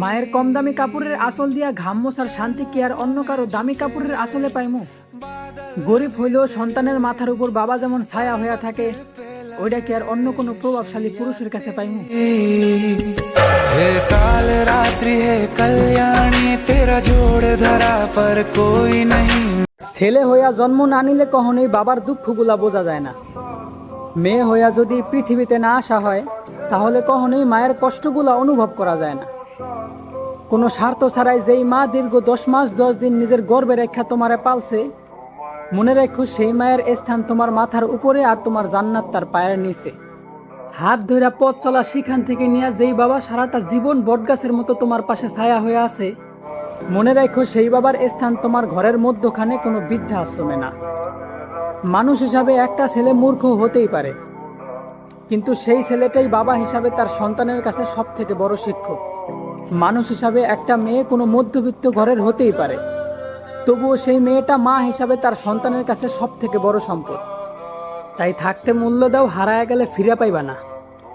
মায়ের কম দামি কাপড়ের আসল দিয়া ঘাম মশার শান্তি কি আর অন্য কারও দামি কাপড়ের আসলে পাইমু? গরিব হইলেও সন্তানের মাথার উপর বাবা যেমন ছায়া হইয়া থাকে ওইটা কি আর অন্য কোনো প্রভাবশালী পুরুষের কাছে পাইমু? হে কাল রাত্রি হে কল্যাণী তেরা জোড় ধরা পর কোই নাহি ছেলে হইয়া জন্ম না নিলে কখনোই বাবার দুঃখগুলা বোঝা যায় না। মেয়ে হইয়া যদি পৃথিবীতে না আসা হয় তাহলে কখনোই মায়ের কষ্টগুলা অনুভব করা যায় না। কোনো স্বার্থ ছাড়াই যেই মা দীর্ঘ দশ মাস, দশ দিন নিজের গর্বে রেখা তোমারে পালছে, মনে রেখো সেই মায়ের স্থান তোমার মাথার উপরে আর তোমার জান্নাত তার পায়ের নিচে। হাত ধইরা পথ চলা সেখান থেকে নিয়ে যেই বাবা সারাটা জীবন বটগাছের মতো তোমার পাশে ছায়া হয়ে আছে, মনে রাখো সেই বাবার স্থান তোমার ঘরের মধ্যখানে কোনো বৃদ্ধা আশ্রমে না। মানুষ হিসাবে একটা ছেলে মূর্খ হতেই পারে। কিন্তু সেই ছেলেটাই বাবা হিসাবে তার সন্তানের কাছে সব থেকে বড় শিক্ষক। মানুষ হিসাবে একটা মেয়ে কোনো মধ্যবিত্ত ঘরের হতেই পারে। তবুও সেই মেয়েটা মা হিসাবে তার সন্তানের কাছে সব থেকে বড় সম্পদ। তাই থাকতে মূল্য দাও, হারায় গেলে ফিরে পাইবা না।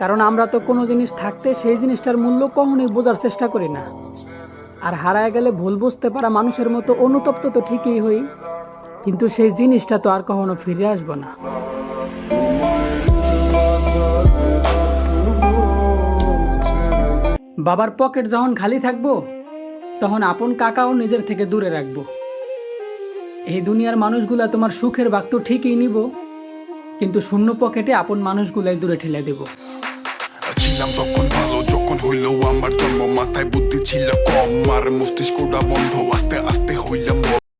কারণ আমরা তো কোনো জিনিস থাকতে সেই জিনিসটার মূল্য কখনোই বোঝার চেষ্টা করি না। আর হারায় গেলে ভুল বুঝতে পারা মানুষের মতো অনুতপ্ত তো ঠিকই হই, কিন্তু সেই জিনিসটা তো আর কখনো ফিরে আসব না। বাবার পকেট যখন খালি থাকব, তখন আপন কাকাও নিজের থেকে দূরে রাখব এই দুনিয়ার মানুষগুলা তোমার সুখের বাক্য ঠিকই নিব, কিন্তু শূন্য পকেটে আপন মানুষগুলাই দূরে ঠেলে দেব ছিলাম তখন ভালো, যখন হইল আমার জন্ম, মাথায় বুদ্ধি ছিল কম, আর মস্তিষ্কটা বন্ধ, আস্তে আস্তে হইলাম।